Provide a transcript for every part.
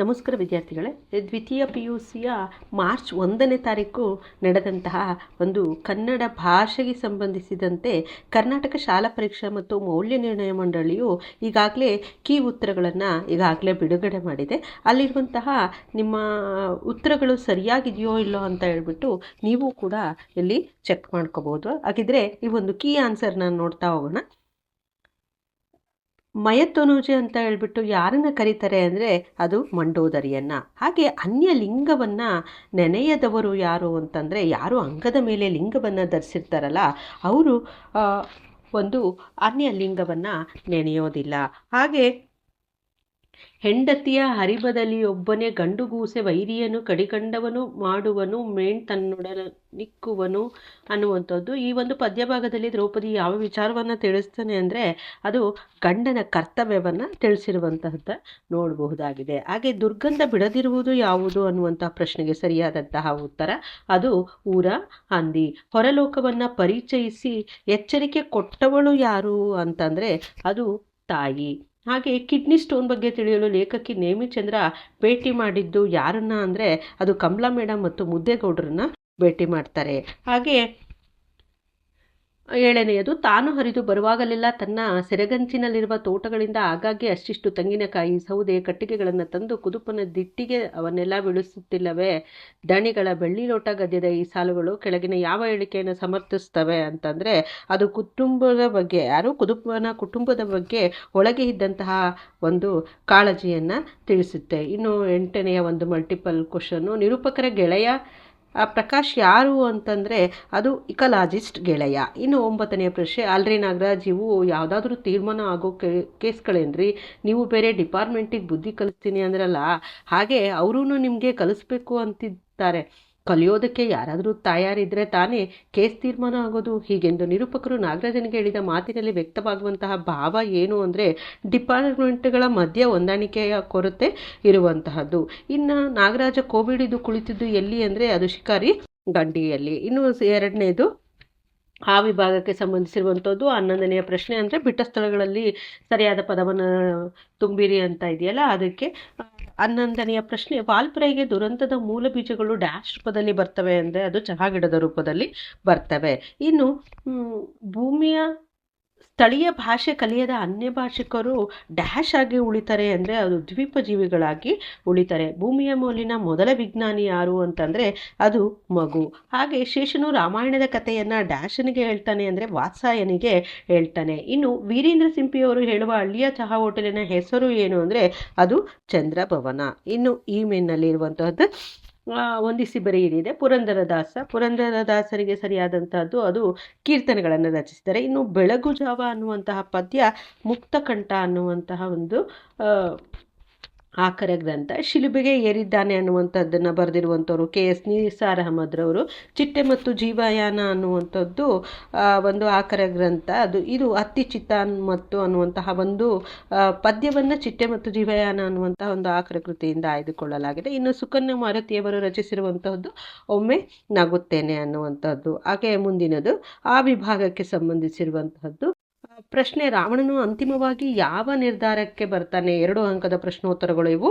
ನಮಸ್ಕಾರ ವಿದ್ಯಾರ್ಥಿಗಳೇ, ದ್ವಿತೀಯ ಪಿ ಯು ಸಿಯ ಮಾರ್ಚ್ ಒಂದನೇ ತಾರೀಕು ನಡೆದಂತಹ ಒಂದು ಕನ್ನಡ ಭಾಷೆಗೆ ಸಂಬಂಧಿಸಿದಂತೆ ಕರ್ನಾಟಕ ಶಾಲಾ ಪರೀಕ್ಷಾ ಮತ್ತು ಮೌಲ್ಯ ನಿರ್ಣಯ ಮಂಡಳಿಯು ಈಗಾಗಲೇ ಕೀ ಉತ್ತರಗಳನ್ನು ಈಗಾಗಲೇ ಬಿಡುಗಡೆ ಮಾಡಿದೆ. ಅಲ್ಲಿರುವಂತಹ ನಿಮ್ಮ ಉತ್ತರಗಳು ಸರಿಯಾಗಿದೆಯೋ ಇಲ್ಲೋ ಅಂತ ಹೇಳ್ಬಿಟ್ಟು ನೀವು ಕೂಡ ಇಲ್ಲಿ ಚೆಕ್ ಮಾಡ್ಕೋಬೋದು. ಹಾಗಿದ್ರೆ ಈ ಒಂದು ಕೀ ಆನ್ಸರ್ನ ನೋಡ್ತಾ ಹೋಗೋಣ. ಮಯತನುಜೆ ಅಂತ ಹೇಳ್ಬಿಟ್ಟು ಯಾರನ್ನ ಕರೀತಾರೆ ಅಂದರೆ ಅದು ಮಂಡೋದರಿಯನ್ನು. ಹಾಗೆ ಅನ್ಯ ಲಿಂಗವನ್ನು ನೆನೆಯದವರು ಯಾರು ಅಂತಂದರೆ ಯಾರು ಅಂಗದ ಮೇಲೆ ಲಿಂಗವನ್ನು ಧರಿಸಿರ್ತಾರಲ್ಲ, ಅವರು ಒಂದು ಅನ್ಯ ಲಿಂಗವನ್ನು ನೆನೆಯೋದಿಲ್ಲ. ಹಾಗೆ ಹೆಂಡತಿಯ ಹರಿಬದಲ್ಲಿ ಒಬ್ಬನೇ ಗಂಡುಗೂಸೆ ವೈರಿಯನು ಕಡಿಗಂಡವನು ಮಾಡುವನು, ಮೇಣ್ ತನ್ನೊಡನಿಕ್ಕುವನು ಅನ್ನುವಂಥದ್ದು. ಈ ಒಂದು ಪದ್ಯಭಾಗದಲ್ಲಿ ದ್ರೌಪದಿ ಯಾವ ವಿಚಾರವನ್ನು ತಿಳಿಸ್ತಾನೆ ಅಂದರೆ ಅದು ಗಂಡನ ಕರ್ತವ್ಯವನ್ನು ತಿಳಿಸಿರುವಂತಹದ್ದು ನೋಡಬಹುದಾಗಿದೆ. ಹಾಗೆ ದುರ್ಗಂಧ ಬಿಡದಿರುವುದು ಯಾವುದು ಅನ್ನುವಂಥ ಪ್ರಶ್ನೆಗೆ ಸರಿಯಾದಂತಹ ಉತ್ತರ ಅದು ಊರ ಹಂದಿ. ಹೊರಲೋಕವನ್ನು ಪರಿಚಯಿಸಿ ಎಚ್ಚರಿಕೆ ಕೊಟ್ಟವಳು ಯಾರು ಅಂತಂದರೆ ಅದು ತಾಯಿ. ಹಾಗೆ ಕಿಡ್ನಿ ಸ್ಟೋನ್ ಬಗ್ಗೆ ತಿಳಿಯಲು ಲೇಖಕಿ ನೇಮಿಚಂದ್ರ ಭೇಟಿ ಮಾಡಿದ್ದು ಯಾರನ್ನ ಅಂದರೆ ಅದು ಕಮಲಾ ಮೇಡಮ್ ಮತ್ತು ಮುದ್ದೇಗೌಡರನ್ನ ಭೇಟಿ ಮಾಡ್ತಾರೆ. ಹಾಗೆ ಏಳನೆಯದು, ತಾನು ಹರಿದು ಬರುವಾಗಲೆಲ್ಲ ತನ್ನ ಸೆರೆಗಂಚಿನಲ್ಲಿರುವ ತೋಟಗಳಿಂದ ಆಗಾಗ್ಗೆ ಅಷ್ಟಿಷ್ಟು ತೆಂಗಿನಕಾಯಿ, ಸೌದೆ, ಕಟ್ಟಿಗೆಗಳನ್ನು ತಂದು ಕುದುಪನ ದಿಟ್ಟಿಗೆ ಅವನ್ನೆಲ್ಲ ಬೀಳಿಸುತ್ತಿಲ್ಲವೇ? ದಣಿಗಳ ಬೆಳ್ಳಿ ಲೋಟ ಗದ್ಯದ ಈ ಸಾಲುಗಳು ಕೆಳಗಿನ ಯಾವ ಹೇಳಿಕೆಯನ್ನು ಸಮರ್ಥಿಸ್ತವೆ ಅಂತಂದರೆ, ಅದು ಕುಟುಂಬದ ಬಗ್ಗೆ, ಯಾರು ಕುದುಪನ ಕುಟುಂಬದ ಬಗ್ಗೆ ಒಳಗೆ ಇದ್ದಂತಹ ಒಂದು ಕಾಳಜಿಯನ್ನು ತಿಳಿಸುತ್ತೆ. ಇನ್ನು ಎಂಟನೆಯ ಒಂದು ಮಲ್ಟಿಪಲ್ ಕ್ವಶನ್ನು ನಿರೂಪಕರ ಗೆಳೆಯ ಪ್ರಕಾಶ್ ಯಾರು ಅಂತಂದರೆ ಅದು ಇಕಲಾಜಿಸ್ಟ್ ಗೆಳೆಯ. ಇನ್ನು ಒಂಬತ್ತನೆಯ ಪ್ರಶ್ನೆ, ಅಲ್ರಿ ನಾಗರಾಜ್, ಇವು ಯಾವುದಾದ್ರೂ ತೀರ್ಮಾನ ಆಗೋ ಕೇಸ್ಗಳೇನ್ರಿ? ನೀವು ಬೇರೆ ಡಿಪಾರ್ಟ್ಮೆಂಟಿಗೆ ಬುದ್ಧಿ ಕಲಿಸ್ತೀನಿ ಅಂದ್ರಲ್ಲ, ಹಾಗೆ ಅವರೂ ನಿಮಗೆ ಕಲಿಸ್ಬೇಕು ಅಂತಿದ್ದಾರೆ. ಕಲಿಯೋದಕ್ಕೆ ಯಾರಾದರೂ ತಯಾರಿದ್ರೆ ತಾನೇ ಕೇಸ್ ತೀರ್ಮಾನ ಆಗೋದು. ಹೀಗೆಂದು ನಿರೂಪಕರು ನಾಗರಾಜನಿಗೆ ಹೇಳಿದ ಮಾತಿನಲ್ಲಿ ವ್ಯಕ್ತವಾಗುವಂತಹ ಭಾವ ಏನು ಅಂದರೆ ಡಿಪಾರ್ಟ್ಮೆಂಟ್ಗಳ ಮಧ್ಯೆ ಹೊಂದಾಣಿಕೆಯ ಕೊರತೆ ಇರುವಂತಹದ್ದು. ಇನ್ನು ನಾಗರಾಜ ಕೋವಿಡ್ ಇದು ಕುಳಿತಿದ್ದು ಎಲ್ಲಿ ಅಂದರೆ ಅದು ಶಿಕಾರಿ ಗಂಡಿಯಲ್ಲಿ. ಇನ್ನು ಎರಡನೇದು ಆ ವಿಭಾಗಕ್ಕೆ ಸಂಬಂಧಿಸಿರುವಂಥದ್ದು ಹನ್ನೊಂದನೆಯ ಪ್ರಶ್ನೆ ಅಂದರೆ ಬಿಟ್ಟ ಸ್ಥಳಗಳಲ್ಲಿ ಸರಿಯಾದ ಪದವನ್ನು ತುಂಬಿರಿ ಅಂತ ಇದೆಯಲ್ಲ, ಅದಕ್ಕೆ ಹನ್ನೊಂದನೆಯ ಪ್ರಶ್ನೆ, ವಾಲ್ಪರೆಗೆ ದುರಂತದ ಮೂಲ ಬೀಜಗಳು ಡ್ಯಾಶ್ ರೂಪದಲ್ಲಿ ಬರ್ತವೆ ಅಂದರೆ ಅದು ಚಹಾ ಗಿಡದ ರೂಪದಲ್ಲಿ ಬರ್ತವೆ. ಇನ್ನು ಭೂಮಿಯ ಸ್ಥಳೀಯ ಭಾಷೆ ಕಲಿಯದ ಅನ್ಯ ಭಾಷಿಕರು ಡ್ಯಾಶ್ ಆಗಿ ಉಳಿತಾರೆ ಅಂದರೆ ಅದು ದ್ವೀಪ ಜೀವಿಗಳಾಗಿ ಉಳಿತಾರೆ. ಭೂಮಿಯ ಮೇಲಿನ ಮೊದಲ ವಿಜ್ಞಾನಿ ಯಾರು ಅಂತಂದರೆ ಅದು ಮಗು. ಹಾಗೆ ಶೇಷನು ರಾಮಾಯಣದ ಕಥೆಯನ್ನು ಡ್ಯಾಶನಿಗೆ ಹೇಳ್ತಾನೆ ಅಂದರೆ ವಾತ್ಸಾಯನಿಗೆ ಹೇಳ್ತಾನೆ. ಇನ್ನು ವೀರೇಂದ್ರ ಸಿಂಪಿಯವರು ಹೇಳುವ ಹಳ್ಳಿಯ ಚಹಾ ಹೋಟೆಲಿನ ಹೆಸರು ಏನು ಅಂದರೆ ಅದು ಚಂದ್ರಭವನ. ಇನ್ನು ಈ ಮೇನ್ನಲ್ಲಿರುವಂತಹದ್ದು ಹೊಂದಿಸಿ ಬರೆಯಲಿದೆ ಪುರಂದರದಾಸ, ಪುರಂದರದಾಸರಿಗೆ ಸರಿಯಾದಂತಹದ್ದು ಅದು ಕೀರ್ತನೆಗಳನ್ನು ರಚಿಸಿದ್ದಾರೆ. ಇನ್ನು ಬೆಳಗು ಜಾವ ಅನ್ನುವಂತಹ ಪದ್ಯ ಮುಕ್ತಕಂಠ ಅನ್ನುವಂತಹ ಒಂದು ಆಕರ ಗ್ರಂಥ ಶಿಲುಬೆಗೆ ಏರಿದ್ದಾನೆ ಅನ್ನುವಂಥದ್ದನ್ನು ಬರೆದಿರುವಂಥವ್ರು ಕೆ ಎಸ್ ನಿಸಾರ್ ಅಹಮದ್ರವರು ಚಿಟ್ಟೆ ಮತ್ತು ಜೀವಯಾನ ಅನ್ನುವಂಥದ್ದು ಒಂದು ಆಕರ ಗ್ರಂಥ ಅದು, ಇದು ಅತ್ತಿ ಚಿತ್ತ ಮತ್ತು ಅನ್ನುವಂತಹ ಒಂದು ಪದ್ಯವನ್ನು ಚಿಟ್ಟೆ ಮತ್ತು ಜೀವಯಾನ ಅನ್ನುವಂತಹ ಒಂದು ಆಕರ ಕೃತಿಯಿಂದ ಆಯ್ದುಕೊಳ್ಳಲಾಗಿದೆ. ಇನ್ನು ಸುಕನ್ಯ ಮಾರುತಿಯವರು ರಚಿಸಿರುವಂತಹದ್ದು ಒಮ್ಮೆ ನಗುತ್ತೇನೆ ಅನ್ನುವಂಥದ್ದು. ಹಾಗೆ ಮುಂದಿನದು, ಆ ವಿಭಾಗಕ್ಕೆ ಸಂಬಂಧಿಸಿರುವಂತಹದ್ದು ಪ್ರಶ್ನೆ ರಾವಣನು ಅಂತಿಮವಾಗಿ ಯಾವ ನಿರ್ಧಾರಕ್ಕೆ ಬರ್ತಾನೆ? ಎರಡು ಅಂಕದ ಪ್ರಶ್ನೋತ್ತರಗಳು ಇವು.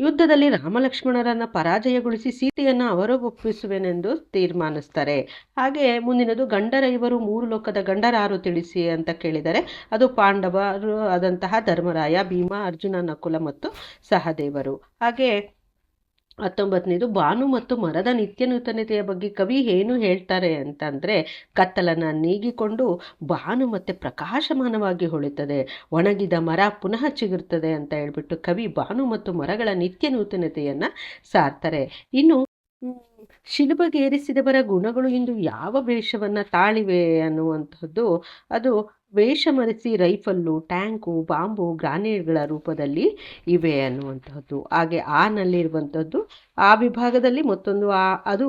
ಯುದ್ಧದಲ್ಲಿ ರಾಮಲಕ್ಷ್ಮಣರನ್ನು ಪರಾಜಯಗೊಳಿಸಿ ಸೀತೆಯನ್ನು ಅವರು ಒಪ್ಪಿಸುವೆನೆಂದು ತೀರ್ಮಾನಿಸ್ತಾರೆ. ಹಾಗೆ ಮುಂದಿನದು, ಗಂಡರ ಇವರು ಮೂರು ಲೋಕದ ಗಂಡರಾರು ತಿಳಿಸಿ ಅಂತ ಕೇಳಿದರೆ, ಅದು ಪಾಂಡವರು ಆದಂತಹ ಧರ್ಮರಾಯ, ಭೀಮ, ಅರ್ಜುನ, ನಕುಲ ಮತ್ತು ಸಹದೇವರು. ಹಾಗೆ ಹತ್ತೊಂಬತ್ತನೇದು, ಬಾನು ಮತ್ತು ಮರದ ನಿತ್ಯ ನೂತನತೆಯ ಬಗ್ಗೆ ಕವಿ ಏನು ಹೇಳ್ತಾರೆ ಅಂತಂದರೆ, ಕತ್ತಲನ್ನು ನೀಗಿಕೊಂಡು ಬಾನು ಮತ್ತು ಪ್ರಕಾಶಮಾನವಾಗಿ ಹೊಳಿತದೆ ಒಣಗಿದ ಮರ ಪುನಃ ಚಿಗುರ್ತದೆ ಅಂತ ಹೇಳ್ಬಿಟ್ಟು ಕವಿ ಬಾನು ಮತ್ತು ಮರಗಳ ನಿತ್ಯ ನೂತನತೆಯನ್ನು ಸಾರ್ತಾರೆ. ಇನ್ನು ಶಿಲುಬಗೇರಿಸಿದವರ ಗುಣಗಳು ಇಂದು ಯಾವ ವೇಷವನ್ನು ತಾಳಿವೆ ಅನ್ನುವಂಥದ್ದು, ಅದು ವೇಷ ಮರೆಸಿ ರೈಫಲ್ಲು, ಟ್ಯಾಂಕು, ಬಾಂಬು ಗ್ರಾನೇಡ್ಗಳ ರೂಪದಲ್ಲಿ ಇವೆ ಅನ್ನುವಂಥದ್ದು. ಹಾಗೆ ಆ ನಲ್ಲಿರುವಂಥದ್ದು, ಆ ವಿಭಾಗದಲ್ಲಿ ಮತ್ತೊಂದು ಆ, ಅದು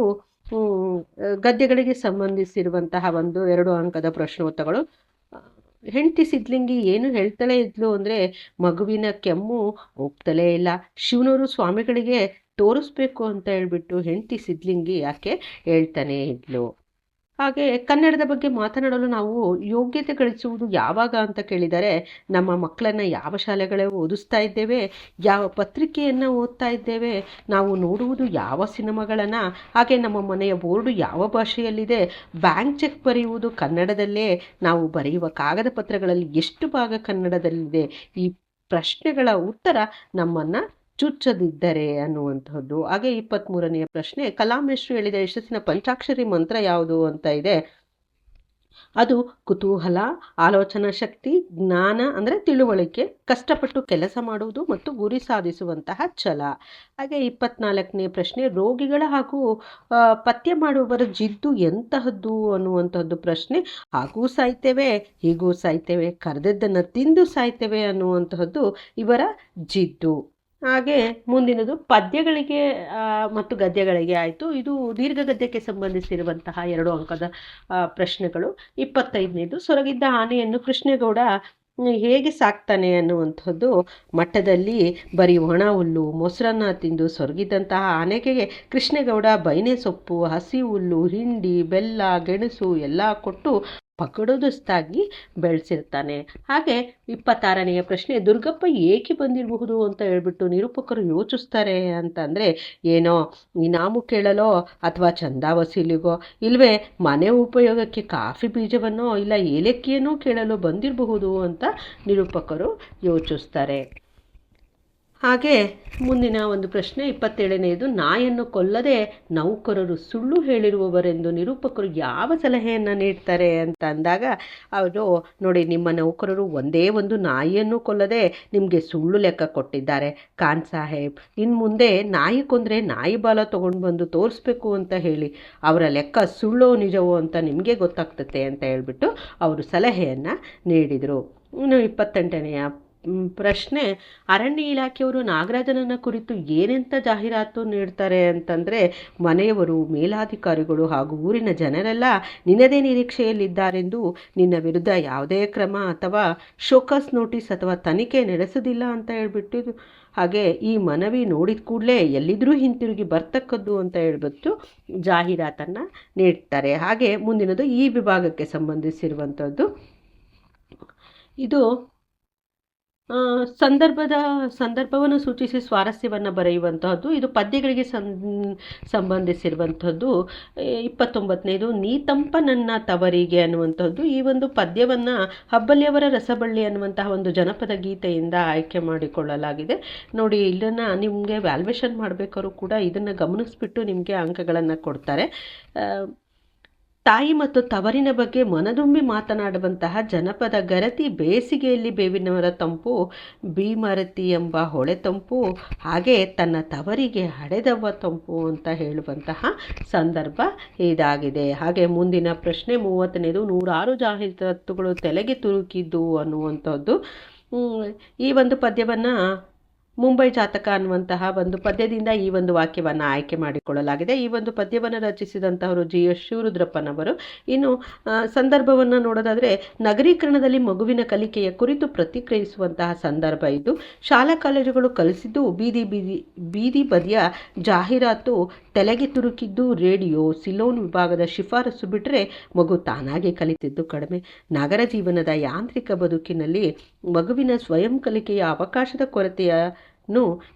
ಗದ್ಯಗಳಿಗೆ ಸಂಬಂಧಿಸಿರುವಂತಹ ಒಂದು ಎರಡು ಅಂಕದ ಪ್ರಶ್ನೋತ್ತರಗಳು. ಹೆಂಡತಿ ಸಿದ್ಲಿಂಗಿ ಏನು ಹೇಳ್ತಲೇ ಇದ್ಲು ಅಂದರೆ ಮಗುವಿನ ಕೆಮ್ಮು ಒಪ್ತಲೇ ಇಲ್ಲ. ಶಿವನೂರು ಸ್ವಾಮಿಗಳಿಗೆ ತೋರಿಸ್ಬೇಕು ಅಂತ ಹೇಳ್ಬಿಟ್ಟು ಹೆಂಡತಿ ಸಿದ್ಲಿಂಗಿ ಯಾಕೆ ಹೇಳ್ತಾನೆ ಇದ್ಲು. ಹಾಗೆ ಕನ್ನಡದ ಬಗ್ಗೆ ಮಾತನಾಡಲು ನಾವು ಯೋಗ್ಯತೆ ಗಳಿಸುವುದು ಯಾವಾಗ ಅಂತ ಕೇಳಿದರೆ, ನಮ್ಮ ಮಕ್ಕಳನ್ನು ಯಾವ ಶಾಲೆಗಳೇ ಓದಿಸ್ತಾ ಇದ್ದೇವೆ, ಯಾವ ಪತ್ರಿಕೆಯನ್ನು ಓದ್ತಾ ಇದ್ದೇವೆ, ನಾವು ನೋಡುವುದು ಯಾವ ಸಿನಿಮಾಗಳನ್ನು, ಹಾಗೆ ನಮ್ಮ ಮನೆಯ ಬೋರ್ಡು ಯಾವ ಭಾಷೆಯಲ್ಲಿದೆ, ಬ್ಯಾಂಕ್ ಚೆಕ್ ಬರೆಯುವುದು ಕನ್ನಡದಲ್ಲೇ, ನಾವು ಬರೆಯುವ ಕಾಗದ ಪತ್ರಗಳಲ್ಲಿ ಎಷ್ಟು ಭಾಗ ಕನ್ನಡದಲ್ಲಿದೆ, ಈ ಪ್ರಶ್ನೆಗಳ ಉತ್ತರ ನಮ್ಮನ್ನು ಚುಚ್ಚದಿದ್ದರೆ ಅನ್ನುವಂಥದ್ದು. ಹಾಗೆ ಇಪ್ಪತ್ತ್ಮೂರನೆಯ ಪ್ರಶ್ನೆ ಕಲಾಮೇಶ್ವರು ಹೇಳಿದ ಯಶಸ್ಸಿನ ಪಂಚಾಕ್ಷರಿ ಮಂತ್ರ ಯಾವುದು ಅಂತ ಇದೆ. ಅದು ಕುತೂಹಲ, ಆಲೋಚನಾ ಶಕ್ತಿ, ಜ್ಞಾನ ಅಂದರೆ ತಿಳುವಳಿಕೆ, ಕಷ್ಟಪಟ್ಟು ಕೆಲಸ ಮಾಡುವುದು ಮತ್ತು ಗುರಿ ಸಾಧಿಸುವಂತಹ ಛಲ. ಹಾಗೆ ಇಪ್ಪತ್ನಾಲ್ಕನೇ ಪ್ರಶ್ನೆ, ರೋಗಿಗಳ ಹಾಗೂ ಪಥ್ಯ ಮಾಡುವವರ ಜಿದ್ದು ಎಂತಹದ್ದು ಅನ್ನುವಂಥದ್ದು ಪ್ರಶ್ನೆ. ಹಾಗೂ ಸಾಯ್ತೇವೆ, ಹೀಗೂ ಸಾಯ್ತೇವೆ, ಕರೆದದ್ದನ್ನು ತಿಂದು ಸಾಯ್ತೇವೆ ಅನ್ನುವಂತಹದ್ದು ಇವರ ಜಿದ್ದು. ಹಾಗೆ ಮುಂದಿನದು ಪದ್ಯಗಳಿಗೆ ಮತ್ತು ಗದ್ಯಗಳಿಗೆ ಆಯಿತು. ಇದು ದೀರ್ಘ ಗದ್ಯಕ್ಕೆ ಸಂಬಂಧಿಸಿರುವಂತಹ ಎರಡು ಅಂಕದ ಪ್ರಶ್ನೆಗಳು. ಇಪ್ಪತ್ತೈದನೇದು, ಸೊರಗಿದ್ದ ಆನೆಯನ್ನು ಕೃಷ್ಣೇಗೌಡ ಹೇಗೆ ಸಾಕ್ತಾನೆ ಅನ್ನುವಂಥದ್ದು ಮಟ್ಟದಲ್ಲಿ ಬರೀ ಒಣ ಹುಲ್ಲು, ಮೊಸರನ್ನ ತಿಂದು ಸೊರಗಿದಂತಹ ಆನೆಗೆ ಕೃಷ್ಣೇಗೌಡ ಬೈನೆ ಸೊಪ್ಪು, ಹಸಿ ಹುಲ್ಲು, ಹಿಂಡಿ, ಬೆಲ್ಲ, ಗೆಣಸು ಎಲ್ಲ ಕೊಟ್ಟು ಪಕಡುದಸ್ತಾಗಿ ಬೆಳೆಸಿರ್ತಾನೆ. ಹಾಗೆ ಇಪ್ಪತ್ತಾರನೆಯ ಪ್ರಶ್ನೆ, ದುರ್ಗಪ್ಪ ಏಕೆ ಬಂದಿರಬಹುದು ಅಂತ ಹೇಳ್ಬಿಟ್ಟು ನಿರೂಪಕರು ಯೋಚಿಸ್ತಾರೆ ಅಂತಂದರೆ, ಏನೋ ಇನಾಮು ಕೇಳಲೋ ಅಥವಾ ಚಂದ ವಸೀಲಿಗೋ ಇಲ್ಲವೇ ಮನೆ ಉಪಯೋಗಕ್ಕೆ ಕಾಫಿ ಬೀಜವನ್ನೋ ಇಲ್ಲ ಏಲಕ್ಕಿಯನ್ನೋ ಕೇಳಲು ಬಂದಿರಬಹುದು ಅಂತ ನಿರೂಪಕರು ಯೋಚಿಸ್ತಾರೆ. ಹಾಗೆ ಮುಂದಿನ ಒಂದು ಪ್ರಶ್ನೆ, ಇಪ್ಪತ್ತೇಳನೆಯದು, ನಾಯನ್ನು ಕೊಲ್ಲದೆ ನೌಕರರು ಸುಳ್ಳು ಹೇಳಿರುವವರೆಂದು ನಿರೂಪಕರು ಯಾವ ಸಲಹೆಯನ್ನು ನೀಡ್ತಾರೆ ಅಂತ ಅಂದಾಗ ಅವರು ನೋಡಿ, ನಿಮ್ಮ ನೌಕರರು ಒಂದೇ ಒಂದು ನಾಯಿಯನ್ನು ಕೊಲ್ಲದೆ ನಿಮಗೆ ಸುಳ್ಳು ಲೆಕ್ಕ ಕೊಟ್ಟಿದ್ದಾರೆ. ಖಾನ್ ಸಾಹೇಬ್ ಇನ್ನು ಮುಂದೆ ನಾಯಿ ಕೊಂದರೆ ನಾಯಿ ಬಾಲ ತೊಗೊಂಡು ಬಂದು ತೋರಿಸ್ಬೇಕು ಅಂತ ಹೇಳಿ, ಅವರ ಲೆಕ್ಕ ಸುಳ್ಳೋ ನಿಜವೋ ಅಂತ ನಿಮಗೆ ಗೊತ್ತಾಗ್ತತೆ ಅಂತ ಹೇಳಿಬಿಟ್ಟು ಅವರು ಸಲಹೆಯನ್ನು ನೀಡಿದರು. ಇನ್ನು ಇಪ್ಪತ್ತೆಂಟನೆಯ ಪ್ರಶ್ನೆ, ಅರಣ್ಯ ಇಲಾಖೆಯವರು ನಾಗರಾಜನನ್ನ ಕುರಿತು ಏನೆಂತ ಜಾಹೀರಾತು ನೀಡ್ತಾರೆ ಅಂತಂದರೆ, ಮನೆಯವರು, ಮೇಲಾಧಿಕಾರಿಗಳು ಹಾಗೂ ಊರಿನ ಜನರೆಲ್ಲ ನಿನ್ನದೇ ನಿರೀಕ್ಷೆಯಲ್ಲಿದ್ದಾರೆಂದು ನಿನ್ನ ವಿರುದ್ಧ ಯಾವುದೇ ಕ್ರಮ ಅಥವಾ ಶೋಕಸ್ ನೋಟಿಸ್ ಅಥವಾ ತನಿಖೆ ನಡೆಸೋದಿಲ್ಲ ಅಂತ ಹೇಳ್ಬಿಟ್ಟು ಹಾಗೆ ಈ ಮನವಿ ನೋಡಿದ ಕೂಡಲೇ ಎಲ್ಲಿದ್ರೂ ಹಿಂತಿರುಗಿ ಬರ್ತಕ್ಕದ್ದು ಅಂತ ಹೇಳ್ಬಿಟ್ಟು ಜಾಹೀರಾತನ್ನು ನೀಡ್ತಾರೆ. ಹಾಗೆ ಮುಂದಿನದು ಈ ವಿಭಾಗಕ್ಕೆ ಸಂಬಂಧಿಸಿರುವಂಥದ್ದು ಇದು ಸಂದರ್ಭದ ಸಂದರ್ಭವನ್ನು ಸೂಚಿಸಿ ಸ್ವಾರಸ್ಯವನ್ನು ಬರೆಯುವಂತಹದ್ದು. ಇದು ಪದ್ಯಗಳಿಗೆ ಸಂ ಸಂಬಂಧಿಸಿರುವಂಥದ್ದು ಇಪ್ಪತ್ತೊಂಬತ್ತನೇದು ನೀತಂಪ ನನ್ನ ತವರಿಗೆ ಅನ್ನುವಂಥದ್ದು ಈ ಒಂದು ಪದ್ಯವನ್ನು ಹಬ್ಬಲಿಯವರ ರಸಬಳ್ಳಿ ಅನ್ನುವಂತಹ ಒಂದು ಜನಪದ ಗೀತೆಯಿಂದ ಆಯ್ಕೆ ಮಾಡಿಕೊಳ್ಳಲಾಗಿದೆ. ನೋಡಿ ಇದನ್ನು ನಿಮಗೆ ವ್ಯಾಲ್ವೇಷನ್ ಮಾಡಬೇಕಾದ್ರೂ ಕೂಡ ಇದನ್ನು ಗಮನಿಸ್ಬಿಟ್ಟು ನಿಮಗೆ ಅಂಕಗಳನ್ನು ಕೊಡ್ತಾರೆ. ತಾಯಿ ಮತ್ತು ತವರಿನ ಬಗ್ಗೆ ಮನದುಂಬಿ ಮಾತನಾಡುವಂತಹ ಜನಪದ ಗರತಿ ಬೇಸಿಗೆಯಲ್ಲಿ ಬೇವಿನವರ ತಂಪು, ಭೀಮರತಿ ಎಂಬ ಹೊಳೆ ತಂಪು, ಹಾಗೆ ತನ್ನ ತವರಿಗೆ ಹಡೆದವ ತಂಪು ಅಂತ ಹೇಳುವಂತಹ ಸಂದರ್ಭ ಇದಾಗಿದೆ. ಹಾಗೆ ಮುಂದಿನ ಪ್ರಶ್ನೆ ಮೂವತ್ತನೇದು, ನೂರಾರು ಜಾಹೀರಾತುಗಳು ತಲೆಗೆ ತುರುಕಿದ್ದು ಅನ್ನುವಂಥದ್ದು. ಈ ಒಂದು ಪದ್ಯವನ್ನು ಮುಂಬೈ ಜಾತಕ ಅನ್ನುವಂತಹ ಒಂದು ಪದ್ಯದಿಂದ ಈ ಒಂದು ವಾಕ್ಯವನ್ನು ಆಯ್ಕೆ ಮಾಡಿಕೊಳ್ಳಲಾಗಿದೆ. ಈ ಒಂದು ಪದ್ಯವನ್ನು ರಚಿಸಿದಂತಹವರು ಜಿ ಎಸ್ ಶಿವರುದ್ರಪ್ಪನವರು. ಇನ್ನು ಸಂದರ್ಭವನ್ನು ನೋಡೋದಾದರೆ, ನಗರೀಕರಣದಲ್ಲಿ ಮಗುವಿನ ಕಲಿಕೆಯ ಕುರಿತು ಪ್ರತಿಕ್ರಿಯಿಸುವಂತಹ ಸಂದರ್ಭ ಇದು. ಶಾಲಾ ಕಾಲೇಜುಗಳು ಕಲಿಸಿದ್ದು ಬೀದಿ ಬೀದಿ ಬೀದಿ ಬದಿಯ ಜಾಹೀರಾತು, ತಲೆಗೆ ತುರುಕಿದ್ದು ರೇಡಿಯೋ, ಸಿಲೋನ್ ವಿಭಾಗದ ಶಿಫಾರಸು ಬಿಟ್ಟರೆ ಮಗು ತಾನಾಗಿ ಕಲಿತಿದ್ದು ಕಡಿಮೆ. ನಗರ ಜೀವನದ ಯಾಂತ್ರಿಕ ಬದುಕಿನಲ್ಲಿ ಮಗುವಿನ ಸ್ವಯಂ ಕಲಿಕೆಯ ಅವಕಾಶದ ಕೊರತೆಯ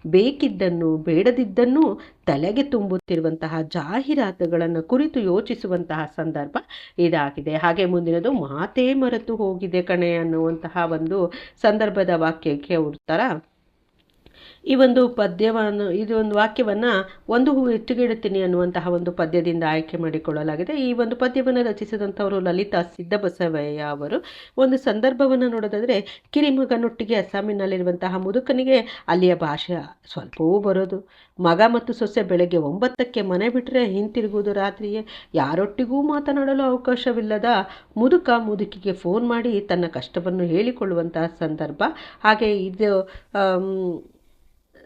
ಬೇಕಿದ್ದನ್ನು ಬೇಡದಿದ್ದನ್ನು ತಲೆಗೆ ತುಂಬುತ್ತಿರುವಂತಹ ಜಾಹೀರಾತುಗಳನ್ನು ಕುರಿತು ಯೋಚಿಸುವಂತಹ ಸಂದರ್ಭ ಇದಾಗಿದೆ. ಹಾಗೆ ಮುಂದಿನದು ಮಾತೇ ಮರೆತು ಹೋಗಿದೆ ಕಣೆ ಅನ್ನುವಂತಹ ಒಂದು ಸಂದರ್ಭದ ವಾಕ್ಯಕ್ಕೆ ಉತ್ತರ. ಈ ಒಂದು ಪದ್ಯವನ್ನು ಇದು ಒಂದು ವಾಕ್ಯವನ್ನು ಒಂದು ಹೂ ಎತ್ತುಗಿಡುತ್ತೀನಿ ಅನ್ನುವಂತಹ ಒಂದು ಪದ್ಯದಿಂದ ಆಯ್ಕೆ ಮಾಡಿಕೊಳ್ಳಲಾಗಿದೆ. ಈ ಒಂದು ಪದ್ಯವನ್ನು ರಚಿಸಿದಂಥವರು ಲಲಿತಾ ಸಿದ್ದಬಸವಯ್ಯ ಅವರು. ಒಂದು ಸಂದರ್ಭವನ್ನು ನೋಡೋದಾದರೆ, ಕಿರಿಮಗನೊಟ್ಟಿಗೆ ಅಸ್ಸಾಮಿನಲ್ಲಿರುವಂತಹ ಮುದುಕನಿಗೆ ಅಲ್ಲಿಯ ಭಾಷೆ ಸ್ವಲ್ಪವೂ ಬರೋದು. ಮಗ ಮತ್ತು ಸೊಸೆ ಬೆಳಗ್ಗೆ ಒಂಬತ್ತಕ್ಕೆ ಮನೆ ಬಿಟ್ಟರೆ ಹಿಂತಿರುಗುವುದು ರಾತ್ರಿಯೇ ಯಾರೊಟ್ಟಿಗೂ ಮಾತನಾಡಲು ಅವಕಾಶವಿಲ್ಲದ ಮುದುಕ ಮುದುಕಿಗೆ ಫೋನ್ ಮಾಡಿ ತನ್ನ ಕಷ್ಟವನ್ನು ಹೇಳಿಕೊಳ್ಳುವಂತಹ ಸಂದರ್ಭ. ಹಾಗೆ ಇದು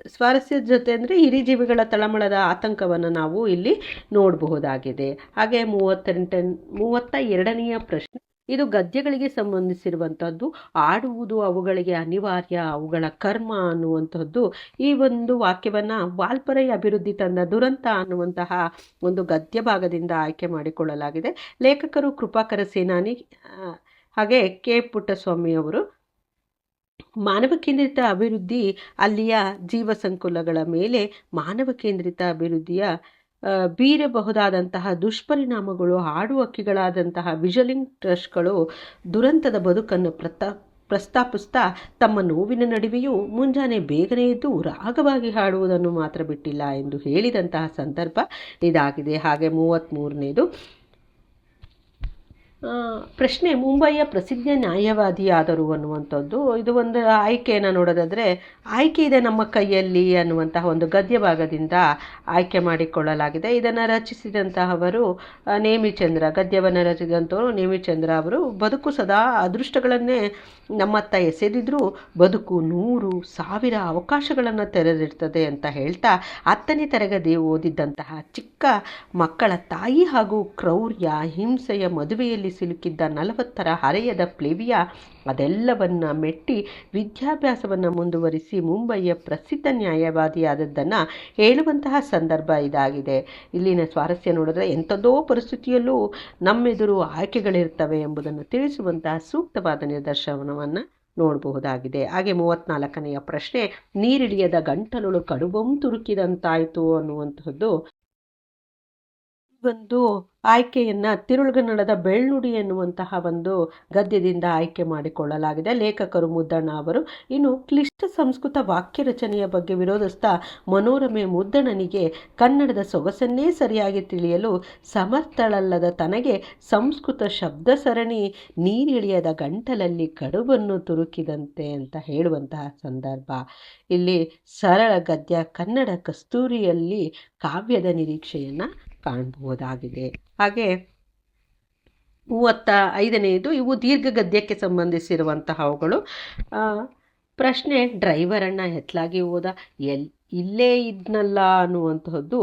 ಸ್ವಾರಸ್ಯದ ಜೊತೆ ಅಂದರೆ ಹಿರಿಜೀವಿಗಳ ತಳಮಳದ ಆತಂಕವನ್ನು ನಾವು ಇಲ್ಲಿ ನೋಡಬಹುದಾಗಿದೆ. ಹಾಗೆ ಮೂವತ್ತೆಂಟ ಮೂವತ್ತ ಎರಡನೆಯ ಪ್ರಶ್ನೆ, ಇದು ಗದ್ಯಗಳಿಗೆ ಸಂಬಂಧಿಸಿರುವಂಥದ್ದು ಆಡುವುದು ಅವುಗಳಿಗೆ ಅನಿವಾರ್ಯ, ಅವುಗಳ ಕರ್ಮ ಅನ್ನುವಂಥದ್ದು ಈ ಒಂದು ವಾಕ್ಯವನ್ನು ವಾಲ್ಪರೈ ಅಭಿವೃದ್ಧಿ ತಂದ ದುರಂತ ಅನ್ನುವಂತಹ ಒಂದು ಗದ್ಯ ಭಾಗದಿಂದ ಆಯ್ಕೆ ಮಾಡಿಕೊಳ್ಳಲಾಗಿದೆ. ಲೇಖಕರು ಕೃಪಾಕರ ಸೇನಾನಿ ಹಾಗೆ ಕೆ ಪುಟ್ಟಸ್ವಾಮಿಯವರು ಮಾನವ ಕೇಂದ್ರಿತ ಅಭಿವೃದ್ಧಿ ಅಲ್ಲಿಯ ಜೀವ ಸಂಕುಲಗಳ ಮೇಲೆ ಮಾನವ ಕೇಂದ್ರಿತ ಅಭಿವೃದ್ಧಿಯ ಬೀರಬಹುದಾದಂತಹ ದುಷ್ಪರಿಣಾಮಗಳು, ಹಾಡು ಹಕ್ಕಿಗಳಾದಂತಹ ವಿಜಲಿಂಗ್ ಟ್ರಸ್ಟ್ಗಳು ದುರಂತದ ಬದುಕನ್ನು ಪ್ರತಾ ಪ್ರಸ್ತಾಪಿಸ್ತಾ ತಮ್ಮ ನೋವಿನ ನಡುವೆಯೂ ಮುಂಜಾನೆ ಬೇಗನೆ ಎದ್ದು ರಾಗವಾಗಿ ಹಾಡುವುದನ್ನು ಮಾತ್ರ ಬಿಟ್ಟಿಲ್ಲ ಎಂದು ಹೇಳಿದಂತಹ ಸಂದರ್ಭ ಇದಾಗಿದೆ. ಹಾಗೆ ಮೂವತ್ತ್ಮೂರನೇದು ಪ್ರಶ್ನೆ, ಮುಂಬಯಿಯ ಪ್ರಸಿದ್ಧ ನ್ಯಾಯವಾದಿಯಾದರು ಅನ್ನುವಂಥದ್ದು. ಇದು ಒಂದು ಆಯ್ಕೆಯನ್ನು ನೋಡೋದಾದರೆ, ಆಯ್ಕೆ ಇದೆ ನಮ್ಮ ಕೈಯಲ್ಲಿ ಅನ್ನುವಂತಹ ಒಂದು ಗದ್ಯ ಭಾಗದಿಂದ ಆಯ್ಕೆ ಮಾಡಿಕೊಳ್ಳಲಾಗಿದೆ. ಇದನ್ನು ರಚಿಸಿದಂತಹವರು ನೇಮಿಚಂದ್ರ, ಗದ್ಯವನ್ನು ರಚಿಸಿದಂಥವರು ನೇಮಿಚಂದ್ರ ಅವರು. ಬದುಕು ಸದಾ ಅದೃಷ್ಟಗಳನ್ನೇ ನಮ್ಮತ್ತ ಎಸೆದಿದ್ರೂ ಬದುಕು ನೂರು ಸಾವಿರ ಅವಕಾಶಗಳನ್ನು ತೆರೆದಿರ್ತದೆ ಅಂತ ಹೇಳ್ತಾ ಹತ್ತನೇ ತರಗತಿ ಓದಿದ್ದಂತಹ ಚಿಕ್ಕ ಮಕ್ಕಳ ತಾಯಿ ಹಾಗೂ ಕ್ರೌರ್ಯ ಹಿಂಸೆಯ ಮದುವೆಯಲ್ಲಿ ಸಿಲುಕಿದ್ದ ನಲವತ್ತರ ಹರೆಯದ ಪ್ಲೇವಿಯ, ಅದೆಲ್ಲವನ್ನ ಮೆಟ್ಟಿ ವಿದ್ಯಾಭ್ಯಾಸವನ್ನು ಮುಂದುವರಿಸಿ ಮುಂಬಯಿಯ ಪ್ರಸಿದ್ಧ ನ್ಯಾಯವಾದಿಯಾದದ್ದನ್ನು ಹೇಳುವಂತಹ ಸಂದರ್ಭ ಇದಾಗಿದೆ. ಇಲ್ಲಿನ ಸ್ವಾರಸ್ಯ ನೋಡಿದ್ರೆ ಎಂಥದೋ ಪರಿಸ್ಥಿತಿಯಲ್ಲೂ ನಮ್ಮೆದುರು ಆಯ್ಕೆಗಳಿರ್ತವೆ ಎಂಬುದನ್ನು ತಿಳಿಸುವಂತಹ ಸೂಕ್ತವಾದ ನಿದರ್ಶನವನ್ನು ನೋಡಬಹುದಾಗಿದೆ. ಹಾಗೆ ಮೂವತ್ನಾಲ್ಕನೆಯ ಪ್ರಶ್ನೆ, ನೀರಿಳಿಯದ ಗಂಟಲುಳು ಕಡುಬಂ ತುರುಕಿದಂತಾಯಿತು ಅನ್ನುವಂಥದ್ದು ಒಂದು ಆಯ್ಕೆಯನ್ನು ತಿರುಳುಗನ್ನಡದ ಬೆಳ್ನುಡಿ ಎನ್ನುವಂತಹ ಒಂದು ಗದ್ಯದಿಂದ ಆಯ್ಕೆ ಮಾಡಿಕೊಳ್ಳಲಾಗಿದೆ. ಲೇಖಕರು ಮುದ್ದಣ್ಣ ಅವರು ಇನ್ನು ಕ್ಲಿಷ್ಟ ಸಂಸ್ಕೃತ ವಾಕ್ಯ ರಚನೆಯ ಬಗ್ಗೆ ವಿರೋಧಿಸ್ತಾ ಮನೋರಮೆ ಮುದ್ದಣ್ಣನಿಗೆ ಕನ್ನಡದ ಸೊಗಸನ್ನೇ ಸರಿಯಾಗಿ ತಿಳಿಯಲು ಸಮರ್ಥಳಲ್ಲದ ತನಗೆ ಸಂಸ್ಕೃತ ಶಬ್ದ ಸರಣಿ ನೀರಿಳಿಯದ ಗಂಟಲಲ್ಲಿ ಕಡುಬನ್ನು ತುರುಕಿದಂತೆ ಅಂತ ಹೇಳುವಂತಹ ಸಂದರ್ಭ. ಇಲ್ಲಿ ಸರಳ ಗದ್ಯ ಕನ್ನಡ ಕಸ್ತೂರಿಯಲ್ಲಿ ಕಾವ್ಯದ ನಿರೀಕ್ಷೆಯನ್ನು ಕಾಣಬಹುದಾಗಿದೆ. ಹಾಗೆ ಮೂವತ್ತ ಐದನೆಯದು ಇವು ದೀರ್ಘ ಗದ್ಯಕ್ಕೆ ಸಂಬಂಧಿಸಿರುವಂತಹ ಅವುಗಳು ಪ್ರಶ್ನೆ, ಡ್ರೈವರನ್ನು ಎತ್ತಲಾಗಿ ಹೋದ, ಎಲ್, ಇಲ್ಲೇ ಇದ್ನಲ್ಲ ಅನ್ನುವಂತಹದ್ದು